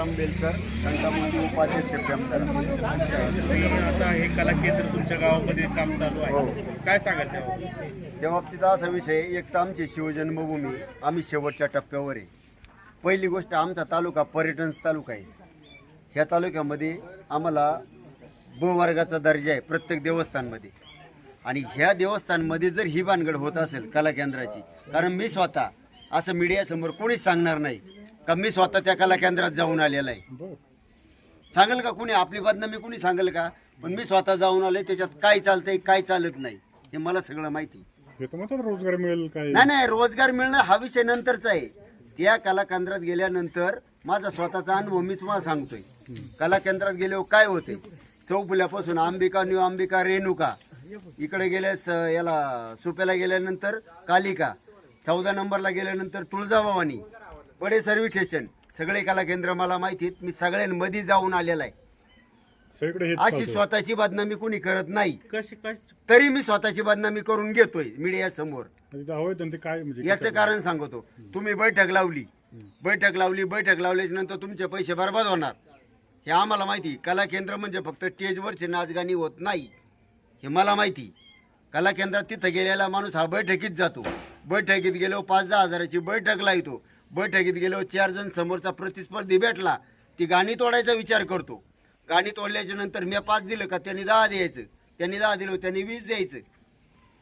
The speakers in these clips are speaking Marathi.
राम बेलकर घंटामंडी उपाध्यक्ष तुम्ही आता हे कला केंद्र तुमच्या गावामध्ये काम चालू हो. आहे काय सांगाल त्यावर त्या बाबतीत असा विषय एक तर आमची शिवजन्मभूमी आम्ही शेवटच्या टप्प्यावर आहे. पहिली गोष्ट आमचा तालुका पर्यटन तालुका आहे. ह्या तालुक्यामध्ये आम्हाला ब वर्गाचा दर्जा आहे प्रत्येक देवस्थानमध्ये. आणि ह्या देवस्थानमध्ये जर ही भानगड होत असेल कला केंद्राची कारण मी स्वतः असं मीडियासमोर कोणीच सांगणार नाही. का मी स्वतः त्या कला केंद्रात जाऊन आलेला आहे? सांगेल का कुणी? आपली बदनामी कुणी सांगेल का? पण मी स्वतः जाऊन आले त्याच्यात काय चालतंय काय चालत नाही हे मला सगळं माहिती रोजगार मिळेल काय? नाही नाही रोजगार मिळणं हा विषय नंतरचा आहे. त्या कला केंद्रात गेल्यानंतर माझा स्वतःचा अनुभव मी तुम्हाला सांगतोय. कला केंद्रात गेल्यावर काय होते चौफुल्यापासून अंबिका न्यू अंबिका रेणुका. इकडे गेल्यास याला सुप्याला गेल्यानंतर कालिका. चौदा नंबरला गेल्यानंतर तुळजाभवानी. बडे सर्व्हिस स्टेशन. सगळे कला केंद्र मला माहिती आहेत. मी सगळ्यांमध्ये जाऊन आलेला आहे. सगळीकडे हेच अशी चालतंय. स्वतःची बदनामी कुणी करत नाही. कशी कशी तरी मी स्वतःची बदनामी करून घेतोय मीडिया समोर म्हणजे ते हवंय त्यांचे काय म्हणजे याचं कारण सांगतो. तुम्ही बैठक लावली. बैठक लावली बैठक लावल्याच्या नंतर तुमचे पैसे बर्बाद होणार. हे आम्हाला माहिती. कला केंद्र म्हणजे फक्त स्टेजवरचे नाचगाणी होत नाही. हे मला माहिती. कला केंद्रात तिथं गेलेला माणूस हा बैठकीत जातो. बैठकीत गेलो पाच दहा हजाराची बैठक लावतो. बैठकीत गेलो चार जण समोरचा प्रतिस्पर्धी भेटला. ती गाणी तोडायचा विचार करतो. गाणी तोडल्याच्या नंतर मी पाच दिलं का त्यांनी दहा द्यायचं. त्यांनी दहा दिलं त्यांनी वीस द्यायचं.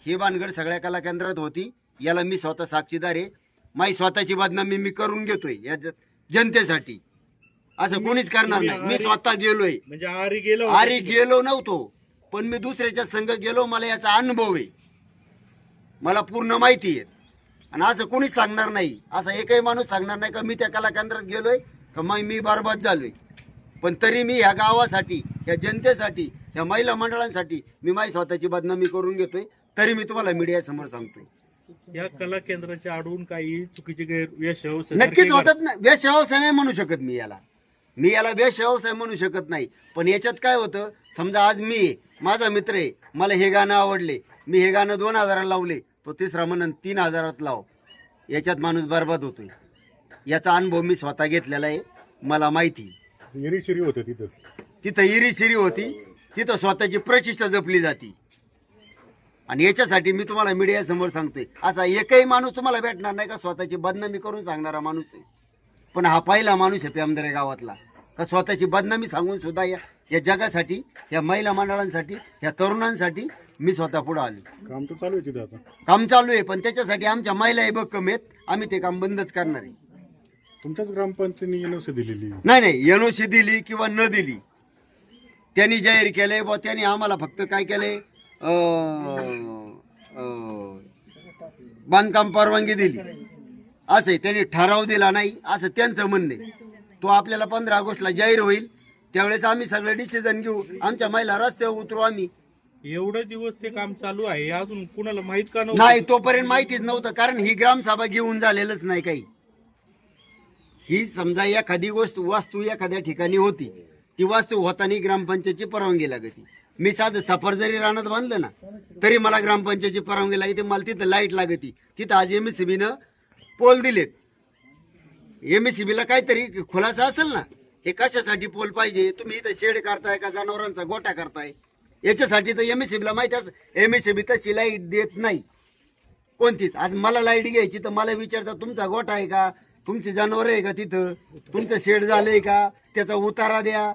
ही भानगड सगळ्या कला केंद्रात होती. याला मी स्वतः साक्षीदार आहे. माझी स्वतःची बदनामी मी करून घेतोय या जनतेसाठी. असं कोणीच करणार नाही. मी स्वतः गेलोय. म्हणजे आरी गेलो अरे गेलो नव्हतो. पण मी दुसऱ्याच्या संघ गेलो. मला याचा अनुभव आहे. मला पूर्ण माहिती आहे. आणि असं कोणीच सांगणार नाही. असा एकही माणूस सांगणार नाही का मी त्या कला केंद्रात गेलोय का मग मी बरबाद झालोय. पण तरी मी ह्या गावासाठी ह्या जनतेसाठी ह्या महिला मंडळांसाठी मी माझी स्वतःची बदनामी करून घेतोय. तरी मी तुम्हाला मीडिया समोर सांगतोय. या कला केंद्राच्या आडून काही चुकीचे गैरव्यवसाय नक्कीच होतात ना. व्यवसाय व्यवसाय नाही म्हणू शकत मी याला. मी याला व्यवसाय व्यवसाय म्हणू शकत नाही. पण याच्यात काय होतं समजा आज मी माझा मित्र आहे मला हे गाणं आवडले. मी हे गाणं दोन हजाराला लावले. तो तिसरा म्हणून तीन हजारात लाव. याच्यात माणूस बरबाद होतोय. याचा अनुभव मी स्वतः घेतलेला आहे. मला माहिती येरीशिरी होते तिथं. तिथं इरी शिरी होती. तिथं स्वतःची प्रतिष्ठा जपली जाती. आणि याच्यासाठी मी तुम्हाला मीडिया समोर सांगतोय असा एकही माणूस तुम्हाला भेटणार नाही का? स्वतःची बदनामी करून सांगणारा माणूस आहे. पण हा पहिला माणूस आहे पेमदरे गावातला. का स्वतःची बदनामी सांगून सुद्धा या या जगासाठी या महिला मंडळांसाठी या तरुणांसाठी मी स्वतः पुढे आलो. काम तर चालू आहे तिथं आता. काम चालू आहे पण त्याच्यासाठी आमच्या महिला भक्कम आहेत आम्ही ते काम बंदच करणार आहे. तुमच्याच ग्रामपंचायतीने एनओसी दिलेली नाही नाही एनओसी दिली किंवा न दिली. त्यांनी जाहीर केलंय बुवा त्यांनी आम्हाला फक्त काय केलंय? अं, अं, बांधकाम परवानगी दिली. असं आहे त्यांनी ठराव दिला नाही असं त्यांचं म्हणणं आहे. तो आपल्याला पंधरा ऑगस्टला जाहीर होईल त्यावेळेस आम्ही सगळे डिसिजन घेऊ. आमच्या महिला रस्त्यावर उतरू आम्ही. एवढे दिवस ते काम चालू आहे हे अजून कुणाला माहीत का नव्हतं? नाही तोपर्यंत माहितीच नव्हतं कारण ही ग्रामसभा घेऊन झालेलंच नाही काही. ही समजा एखादी गोष्ट वास्तू एखाद्या ठिकाणी होती ती वास्तू होताना ग्रामपंचायतची परवानगी लागती. मी साधं सफर जरी रानात बांधलं ना तरी मला ग्रामपंचायतची परवानगी लागते मला तिथं लाइट लागती. तिथं आज एम एस पोल दिलेत. एम एस काहीतरी खुलासा असेल ना हे कशासाठी पोल पाहिजे? तुम्ही इथं शेड करताय का जनावरांचा गोटा करताय? याच्यासाठी तर एम एस माहिती असं एम एस तशी लाइट देत नाही. कोणतीच? आज मला लाइट घ्यायची तर मला विचारतात तुमचा गोठा आहे का? तुमची जनावर आहे का तिथं? तुमचं शेड झालंय का? त्याचा उतारा द्या.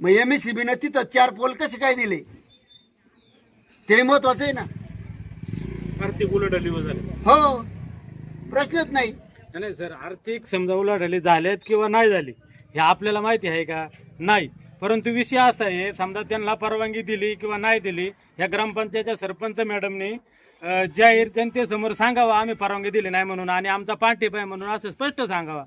मग एम एस न तिथं चार पोल कसे काय दिले? ते महत्वाचं आहे ना. आर्थिक उलाढाली झाली. हो. प्रश्नच नाही. नाही सर आर्थिक समजा उलाढाली झाल्यात किंवा नाही झाली हे आपल्याला माहिती आहे का? नाही. परंतु विषय असा आहे समजा त्यांना परवानगी दिली किंवा नाही दिली ह्या ग्रामपंचायतच्या सरपंच मॅडमनी जाहीर जनतेसमोर सांगावं आम्ही परवानगी दिली नाही म्हणून आणि आमचा पाठिंबा आहे म्हणून असं स्पष्ट सांगावा.